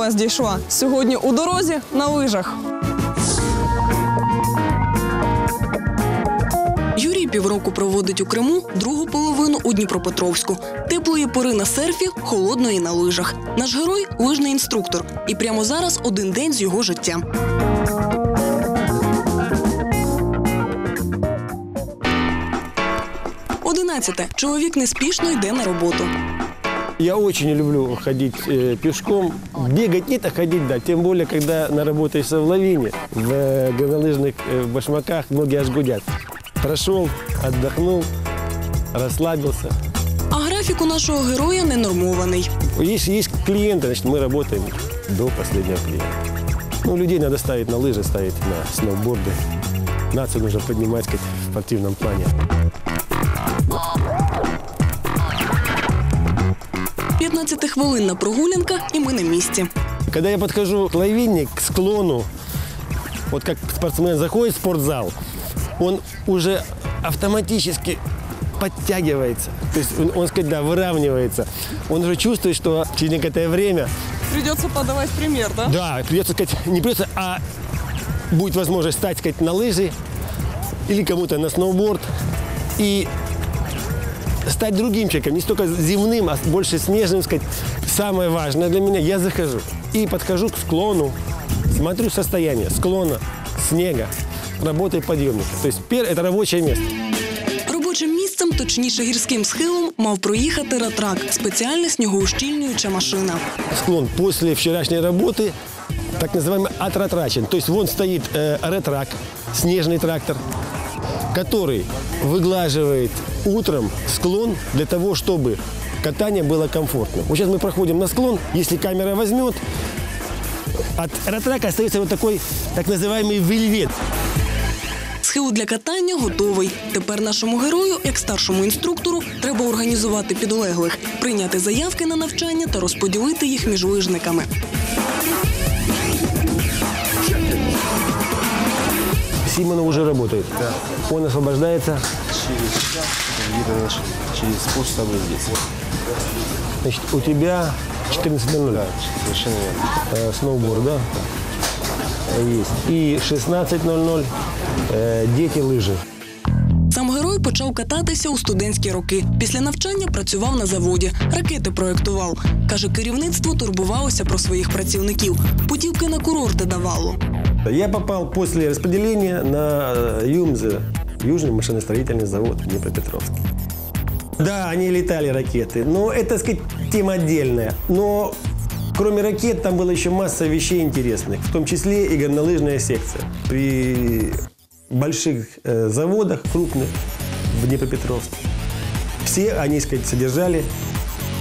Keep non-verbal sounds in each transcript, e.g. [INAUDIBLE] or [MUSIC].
вас дійшла. Сьогодні у дорозі на лижах. Юрій півроку проводить у Криму, другу половину у Дніпропетровську. Теплої пори на серфі, холодної на лижах. Наш герой лижний інструктор. І прямо зараз один день з його життя. Одинадцяте. Чоловік неспішно йде на роботу. Я очень люблю ходить э, пешком. Бегать нет, а ходить да. Тем более, когда наработаешься в лавине, в э, горнолыжных э, башмаках, ноги аж гудят. Прошел, отдохнул, расслабился. А графік у нашого героя ненормований. Есть, есть клиенты, значит, мы работаем до последнего клиента. Ну, людей надо ставить на лыжи, ставить на сноуборды. Нацию нужно поднимать как в спортивном плане. 15-хвилинна прогулянка, і ми на місці. Когда я подхожу к лавине, к склону, вот как спортсмен заходит в спортзал, он уже автоматически подтягивается. То есть он, он сказать, да, выравнивается. Он уже чувствует, что через некоторое время, Придется подавать пример, да? да, придется сказать, не придется, а будет возможность стать, сказать, на лыжи или кому-то на сноуборд и стать другим человеком, не столько земным, а больше снежным, сказать. Самое важное для меня, я захожу и подхожу к склону, смотрю состояние склона, снега, работает подъемник. То есть пер- это рабочее место. Робочим місцем, точніше гірським схилом, мав проїхати ратрак – спеціальна снігоущільнююча машина. Склон после вчерашней работы так называемый отратрачен. То есть вон стоит э, ретрак, снежный трактор, который выглаживает утром склон для того, чтобы катание было комфортно. Вот сейчас мы проходим на склон, если камера возьмет, от ретрака остается вот такой так называемый вельвет. Схил для катання готовий. Тепер нашому герою, як старшому інструктору, треба організувати підлеглих, прийняти заявки на навчання та розподілити їх між лижниками. Симонов уже работает. Он освобождается. где-то через полчаса будет здесь. Значит, у тебя 14.00. Да, совершенно верно. Э, сноуборд, да? Есть. И 16.00 э, дети лыжи. Сам герой почав кататися у студентські роки. Після навчання працював на заводі, ракети проєктував. Каже, керівництво турбувалося про своїх працівників. Путівки на курорти давало. Я попал после распределения на э, ЮМЗ, Южный машиностроительный завод в. Да, они летали ракеты, но это, так сказать, тема отдельная. Но кроме ракет там была еще масса вещей интересных, в том числе и горнолыжная секция. При больших э, заводах, крупных, в Днепропетровске, все они, сказать, содержали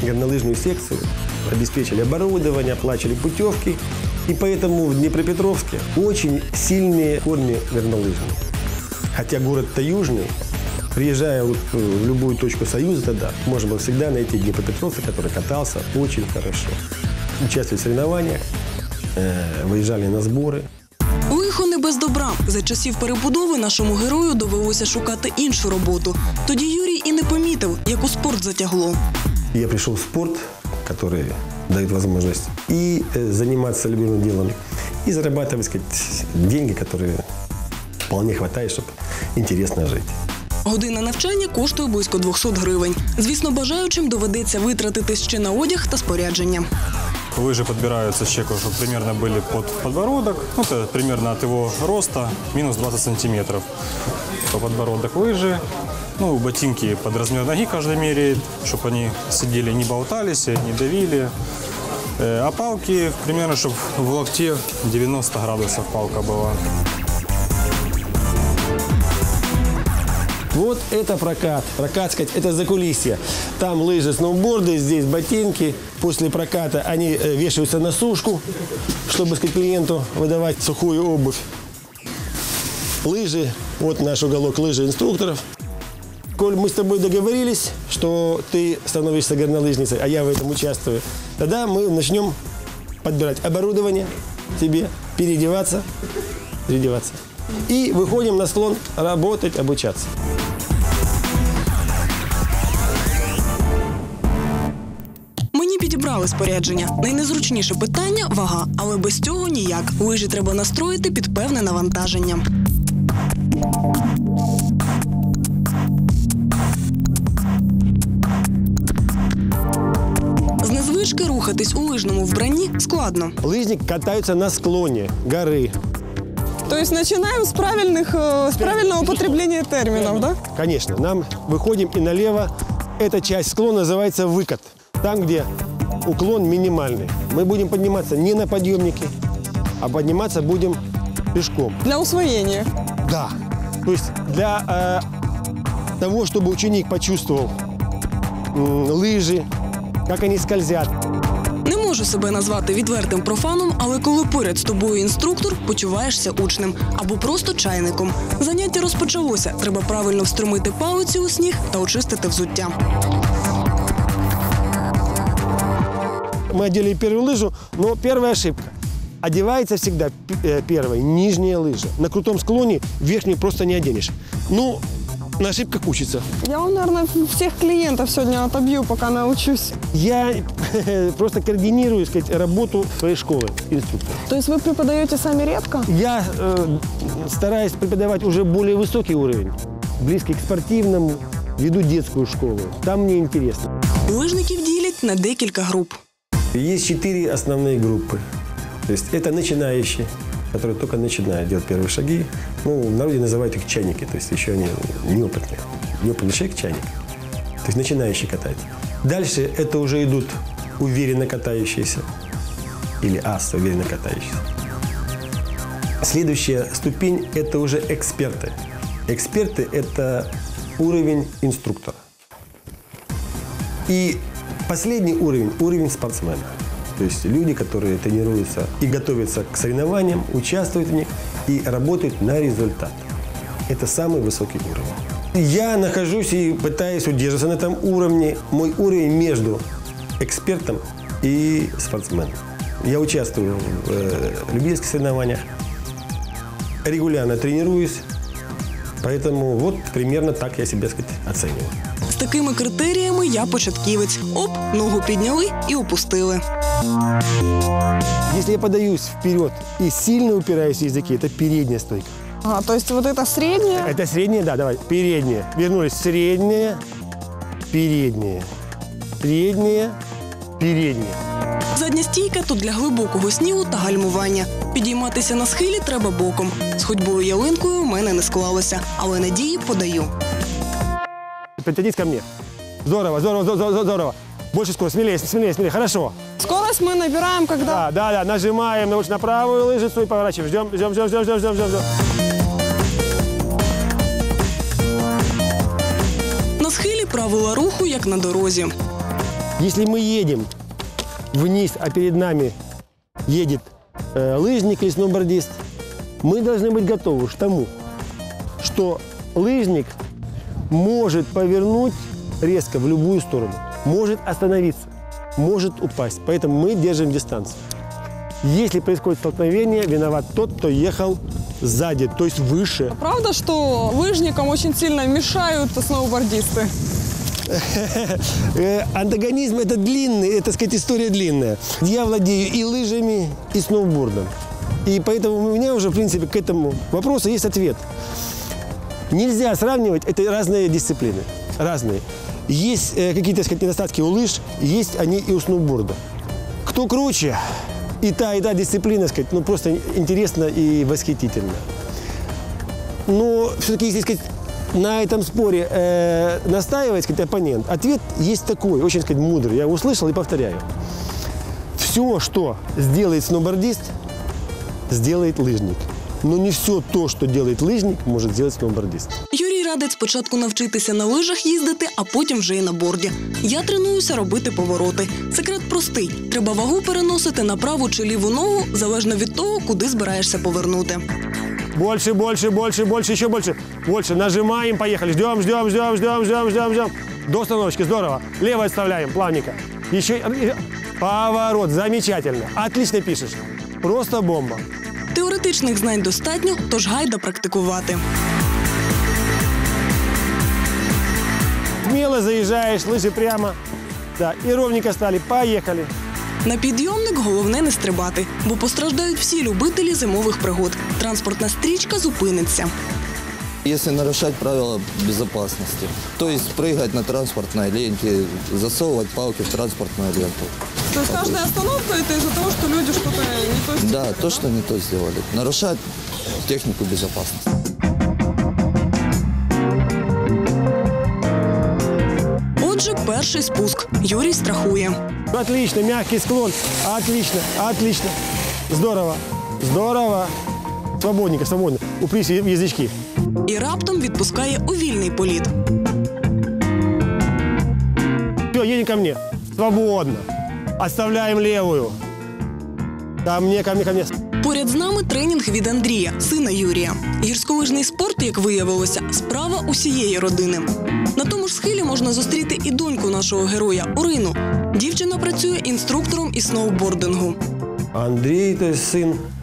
горнолыжную секцию, обеспечили оборудование, оплачивали путевки. И поэтому в Днепропетровске очень сильные корни горнолыжные. Хотя город-то южный, приезжая вот в любую точку Союза, тогда можно было всегда найти Днепропетровца, который катался очень хорошо. Участвовали в соревнованиях, э, выезжали на сборы. Лихо не без добра. За часів перебудови нашому герою довелося шукати іншу роботу. Тоді Юрій і не помітив, як у спорт затягло. Я пришел в спорт, который дает возможность и э, заниматься любимым делом, и зарабатывать, сказать, деньги, которые вполне хватает, чтобы интересно жить. Година навчання коштує близько 200 гривень. Звісно, бажаючим доведеться витратити ще на одяг та спорядження. Лыжи подбираются с чеком, чтобы примерно были под подбородок. Ну, это примерно от его роста минус 20 сантиметров. По подбородок лыжи. Ну, ботинки под размер ноги каждый меряет, чтобы они сидели, не болтались, не давили. Э, А палки примерно, чтобы в локте 90 градусов палка была. Вот это прокат. Прокат, сказать, это закулисье. Там лыжи, сноуборды, здесь ботинки. После проката они э, вешаются на сушку, чтобы сказать, клиенту выдавать сухую обувь. Лыжи, вот наш уголок лыжи инструкторов. Коль мы с тобой договорились, что ты становишься горнолыжницей, а я в этом участвую, тогда мы начнем подбирать оборудование тебе, переодеваться, переодеваться. И выходим на склон работать, обучаться. Підібрали спорядження. Найнезручніше питання вага, але без цього ніяк. Лижі треба настроїти під певне навантаження. Рухатись у лижному вбранні складно. Лыжник катается на склоне горы. То есть начинаем с, правильных, э, с правильного употребления терминов, да? Конечно, нам выходим и налево. Эта часть склона называется выкат. Там, где уклон минимальный. Мы будем подниматься не на подъемнике, а подниматься будем пешком. Для усвоения. Да. То есть для э, того, чтобы ученик почувствовал м, лыжи, как они скользят. Не можу себе назвати відвертим профаном, але коли поряд з тобою інструктор, почуваєшся учнем або просто чайником. Заняття розпочалося. Треба правильно встромити палиці у сніг та очистити взуття. Мы одели первую лыжу, но первая ошибка. Одевается всегда п- э, первой нижняя лыжа. На крутом склоне верхнюю просто не оденешь. Ну, на ошибках учится. Я вам, наверное, всех клиентов сегодня отобью, пока научусь. Я [LAUGHS] просто координирую, так сказать, работу своей школы инструктора. То есть вы преподаете сами редко? Я э, стараюсь преподавать уже более высокий уровень, близкий к спортивному, веду детскую школу. Там мне интересно. Лижників ділять на декілька груп. Есть четыре основные группы. То есть это начинающие, которые только начинают делать первые шаги. Ну, в народе называют их чайники, то есть еще они неопытные. Неопытный человек – чайник. То есть начинающий катать. Дальше это уже идут уверенно катающиеся или ас, уверенно катающиеся. Следующая ступень – это уже эксперты. Эксперты – это уровень инструктора. И последний уровень – уровень спортсмена. То есть люди, которые тренируются и готовятся к соревнованиям, участвуют в них и работают на результат. Это самый высокий уровень. Я нахожусь и пытаюсь удерживаться на этом уровне. Мой уровень между экспертом и спортсменом. Я участвую в э, любительских соревнованиях, регулярно тренируюсь, поэтому вот примерно так я себя сказать, оцениваю. З такими критеріями я початківець. Оп, ногу підняли і опустили. Если я подаюсь вперед и сильно упираюсь в языки, это передняя стойка. Ага, то есть вот это среднее. Это средняя, да, давай. Передняя. Вернулись. Средняя, передняя. Средняя, передняя. Задня стійка тут для глибокого снігу та гальмування. Підійматися на схилі треба боком. З ходьбою ялинкою у мене не склалося, але надії подаю. Подтянись ко мне. Здорово, здорово, здорово, здорово. Больше скорость, смелее, смелее, смелее. Хорошо. Скорость мы набираем, когда... Да, да, да. Нажимаем на, на правую лыжицу и поворачиваем. Ждем, ждем, ждем, ждем, ждем, ждем, ждем. ждем. На схилі правила руху, як на дорозі. Если мы едем вниз, а перед нами едет э, лыжник или сноубордист, мы должны быть готовы к тому, что лыжник может повернуть резко в любую сторону, может остановиться, может упасть. Поэтому мы держим дистанцию. Если происходит столкновение, виноват тот, кто ехал сзади, то есть выше. Правда, что лыжникам очень сильно мешают сноубордисты? [LAUGHS] Э, Антагонизм – это длинный, это, так сказать, история длинная. Я владею и лыжами, и сноубордом. И поэтому у меня уже, в принципе, к этому вопросу есть ответ. Нельзя сравнивать, это разные дисциплины, разные. Есть э, какие-то, сказать, недостатки у лыж, есть они и у сноуборда. Кто круче? И та, и та дисциплина, сказать, ну просто интересно и восхитительно. Но все-таки, если сказать, на этом споре э, настаивает сказать, оппонент, ответ есть такой, очень сказать, мудрый. Я услышал и повторяю. Все, что сделает сноубордист, сделает лыжник. Но не все то, что делает лыжник, может сделать сноубордист. Юрій радить спочатку навчитися на лижах їздити, а потім вже й на борді. Я тренуюся робити повороти. Секрет простий: треба вагу переносити на праву чи ліву ногу залежно від того, куди збираєшся повернути. Больше, больше, больше, больше, еще больше. Больше. Нажимаем, поехали. Ждем, ждем, ждем, ждем, ждем, ждем, ждем. До остановочки, здорово. Лево отставляем, плавненько. Еще поворот, замечательно. Отлично пишешь. Просто бомба. Теоретичних знань достатньо, тож гайда практикувати. Смело заїжджаєш, лижі прямо. Да, і ровненько стали. Поїхали. На підйомник головне не стрибати, бо постраждають всі любителі зимових пригод. Транспортна стрічка зупиниться. Если нарушать правила безопасности, то есть прыгать на транспортной ленте, засовывать палки в транспортную ленту. То есть каждая остановка это из-за того, что люди что-то не то сделали, Да, то, что не то сделали. Нарушать технику безопасности. Отже, перший спуск. Юрій страхує. Отлично, мягкий склон. Отлично, отлично. Здорово, здорово. Свободненько, свободно. Упрись в язычки. І раптом відпускає у вільний політ. Все, едем ко мне. Свободно. Оставляем левую. Ко мне, ко мне, ко мне. Поряд з нами тренінг від Андрія, сина Юрія. Гірськолижний спорт, як виявилося, справа усієї родини. На тому ж схилі можна зустріти і доньку нашого героя Орину. Дівчина працює інструктором із сноубордингу. Андрей, то есть сын, в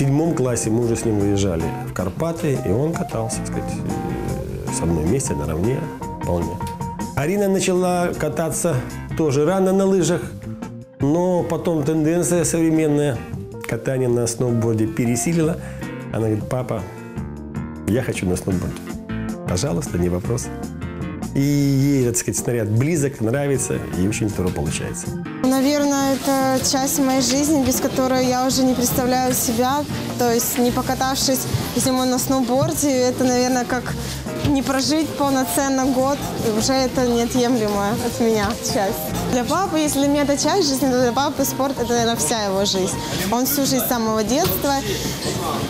седьмом классе мы уже с ним выезжали в Карпаты, и он катался, так сказать, э, со мной вместе, наравне, вполне. Арина начала кататься тоже рано на лыжах, но потом тенденция современная катание на сноуборде пересилила. Она говорит, папа, я хочу на сноуборде. Пожалуйста, не вопрос. И ей, так сказать, снаряд близок, нравится, и очень здорово получается. Наверное, это часть моей жизни, без которой я уже не представляю себя. То есть не покатавшись зимой на сноуборде, это, наверное, как не прожить полноценно год. И уже это неотъемлемая от меня часть. Для папы, если для меня это часть жизни, то для папы спорт – это, наверное, вся его жизнь. Он всю жизнь с самого детства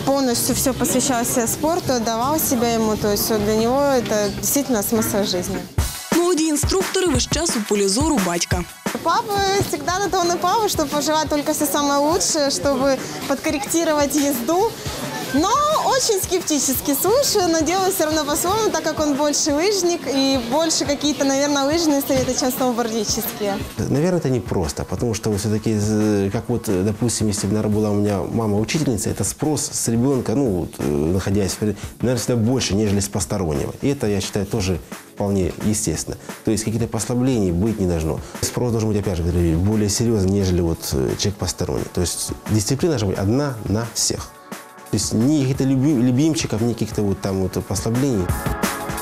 полностью все посвящал себе спорту, отдавал себя ему. То есть вот для него это действительно смысл жизни. Молоді інструктори весь час у полі зору батька. Папа всегда на то он и папа, чтобы пожелать только все самое лучшее, чтобы подкорректировать езду. но очень скептически слушаю, но делаю все равно по-своему, так как он больше лыжник и больше какие-то, наверное, лыжные советы, чем сноубордические. Наверное, это непросто, потому что все-таки, как вот, э, допустим, если бы, наверное, была у меня мама учительница, это спрос с ребенка, ну, вот, э, находясь, наверное, всегда больше, нежели с постороннего. И это, я считаю, тоже вполне естественно. То есть каких-то послаблений быть не должно. Спрос должен быть, опять же, более серьезный, нежели вот э, человек посторонний. То есть дисциплина должна быть одна на всех. То есть ни каких-то люби- любимчиков, ни каких-то вот там вот послаблений.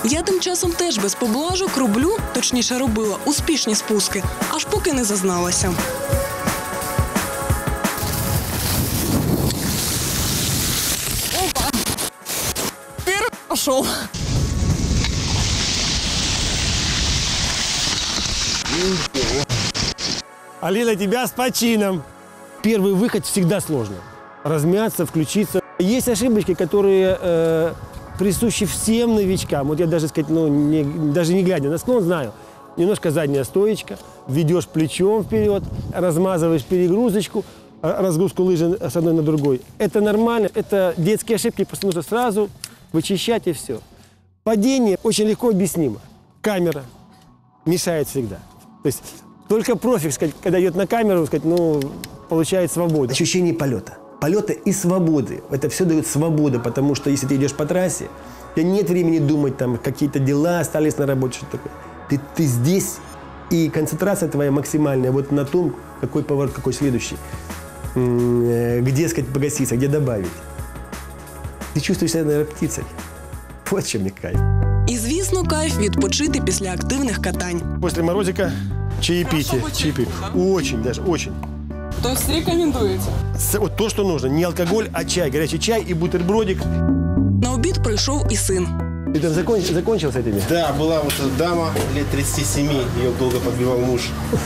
Я тим часом теж без поблажок роблю, точніше робила, успішні спуски, аж поки не зазналася. Пошел. Алина, тебя с почином. Первый выход всегда сложно. Размяться, включиться. Есть ошибочки, которые э, присущи всем новичкам. Вот я даже сказать, ну, не, даже не глядя на склон, знаю. Немножко задняя стоечка, ведешь плечом вперед, размазываешь перегрузочку, а, разгрузку лыжи с одной на другой. Это нормально, это детские ошибки, просто нужно сразу вычищать и все. Падение очень легко объяснимо. Камера мешает всегда. То есть только профик, когда идет на камеру, сказать, ну, получает свободу. Ощущение полета Полета и свободы. Это все дает свободу, потому что если ты идешь по трассе, у тебя нет времени думать, там, какие-то дела остались на работе, что такое. Ты, ты здесь, и концентрация твоя максимальная вот на том, какой поворот, какой следующий. М, э, Где, сказать, погаситься, где добавить. Ты чувствуешь себя, наверное, птицей. [LAUGHS] Вот в чем мне кайф. І, звісно, кайф відпочити після активних катань. После морозика чаепитие. чаепитие. Очень даже, очень. То есть рекомендуете? С- Вот то, что нужно. Не алкоголь, а чай. Горячий чай и бутербродик. На обід прийшов і син. Ты там закон- закончил с этими? Да, была вот эта дама лет 37, ее долго подбивал муж.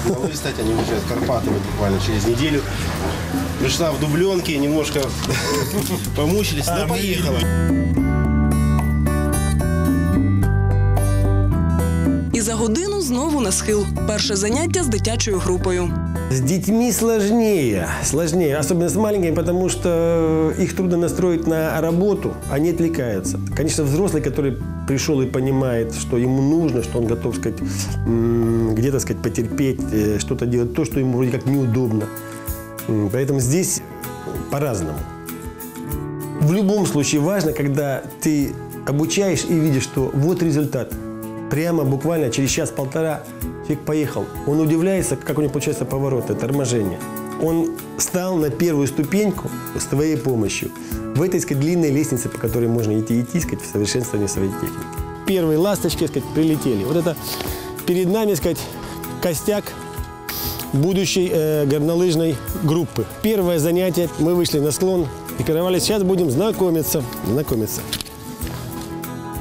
На лыжи, кстати, они уезжают в Карпаты вот буквально через неделю. Пришла в дубленке, немножко [LAUGHS] помучились, но поехала. І за годину знову на схил. Перше заняття з дитячою групою. С детьми сложнее, сложнее, особенно с маленькими, потому что их трудно настроить на работу, они отвлекаются. Конечно, взрослый, который пришел и понимает, что ему нужно, что он готов, сказать, где-то, сказать, потерпеть, э, что-то делать, то, что ему вроде как неудобно. Поэтому здесь по-разному. В любом случае важно, когда ты обучаешь и видишь, что вот результат. Прямо буквально через час-полтора Человек поехал. Он удивляется, как у него получается повороты, торможение. Он стал на первую ступеньку с твоей помощью в этой, сказать, длинной лестнице, по которой можно идти идти, сказать, в совершенствовании своей техники. Первые ласточки, сказать, прилетели. Вот это перед нами, сказать, костяк будущей э, горнолыжной группы. Первое занятие, мы вышли на склон, пикировали, сейчас будем знакомиться, знакомиться.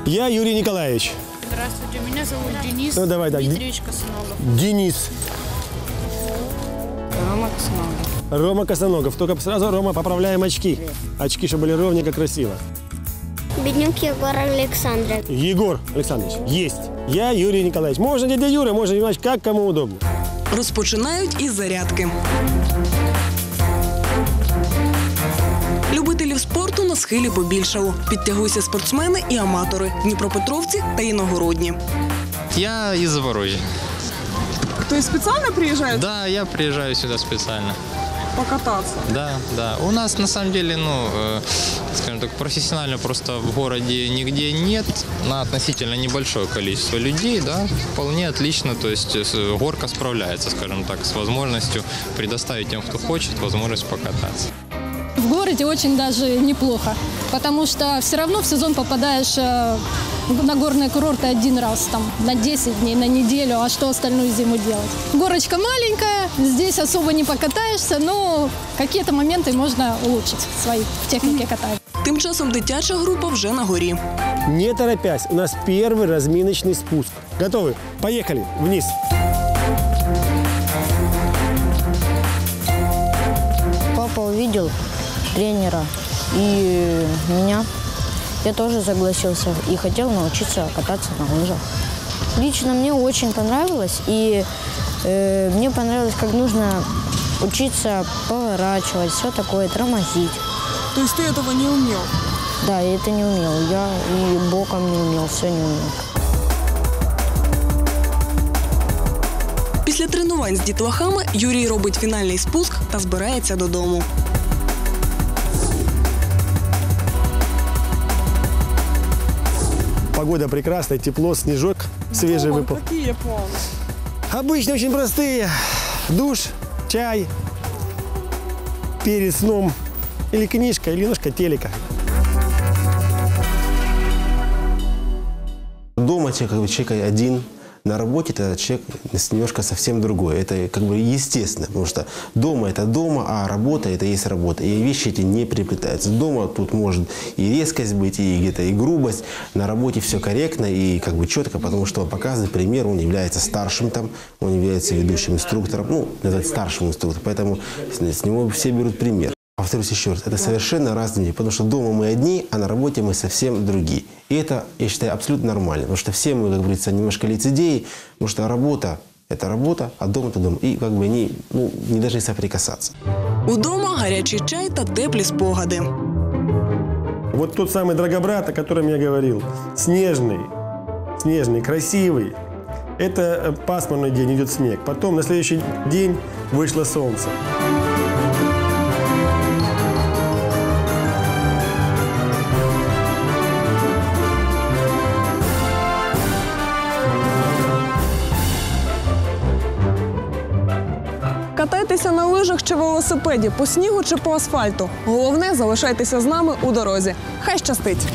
Я Юрий Николаевич. Здравствуйте, меня зовут Денис Ну, давай так. Дмитриевич Косоногов. Денис. Рома Косоногов. Рома Косоногов. Только сразу, Рома, поправляем очки. Очки, чтобы были ровненько красиво. Беднюк Егор Александрович. Егор Александрович, есть. Я Юрий Николаевич. Можно дядя Юра, можно Иванович, как кому удобно. Розпочинають із зарядки. Любителів спорту на схилі побільшало. Підтягуються спортсмени і аматори, дніпропетровці та іногородні. Я из Запорожья. То есть специально приезжают Да, я приезжаю сюда специально. покататься? Да, да. У нас на самом деле, ну, э, скажем так, профессионально просто в городе нигде нет. На относительно небольшое количество людей, да, вполне отлично. То есть э, горка справляется, скажем так, с возможностью предоставить тем, кто хочет, возможность покататься. В городе очень даже неплохо, потому что все равно в сезон попадаешь э, на горные курорты один раз, там, на 10 дней, на неделю, а что остальную зиму делать? Горочка маленькая, здесь особо не покатаешься, но какие-то моменты можно улучшить в своей технике катания. Тим часом дитяча група вже на горі. Не торопясь, у нас первый разминочный спуск. Готовы? Поехали вниз. Папа увидел тренера и меня. Я тоже согласился и хотел научиться кататься на лыжах. Лично мне очень понравилось, и э, мне понравилось, как нужно учиться поворачивать, все такое, тормозить. То есть ты этого не умел? Да, я это не умел. Я и боком не умел, все не умел. Після тренувань з дітлахами Юрій робить фінальний спуск та збирається додому. Погода прекрасная, тепло, снежок свежий Рома, выпал. Какие планы? Обычно очень простые. Душ, чай, перед сном или книжка, или немножко телека. Дома человек один, на работе это человек немножко совсем другой. Это как бы естественно, потому что дома это дома, а работа это есть работа. И вещи эти не переплетаются. Дома тут может и резкость быть, и где-то и грубость. На работе все корректно и как бы четко, потому что показывает пример, он является старшим там, он является ведущим инструктором, ну, называть старшим инструктором. Поэтому с него все берут пример. Повторюсь еще раз, это совершенно разные вещи, потому что дома мы одни, а на работе мы совсем другие. И это, я считаю, абсолютно нормально, потому что все мы, как говорится, немножко лицедеи, потому что работа – это работа, а дом – это дом. И как бы они ну, не должны соприкасаться. Удома гарячий чай та теплі спогади. Вот тот самый Драгобрат, о котором я говорил, снежный, снежный, красивый. Это э, пасмурный день, идет снег. Потом на следующий день вышло солнце. Катайтеся на лижах чи велосипеді, по снігу чи по асфальту. Головне залишайтеся з нами у дорозі. Хай щастить!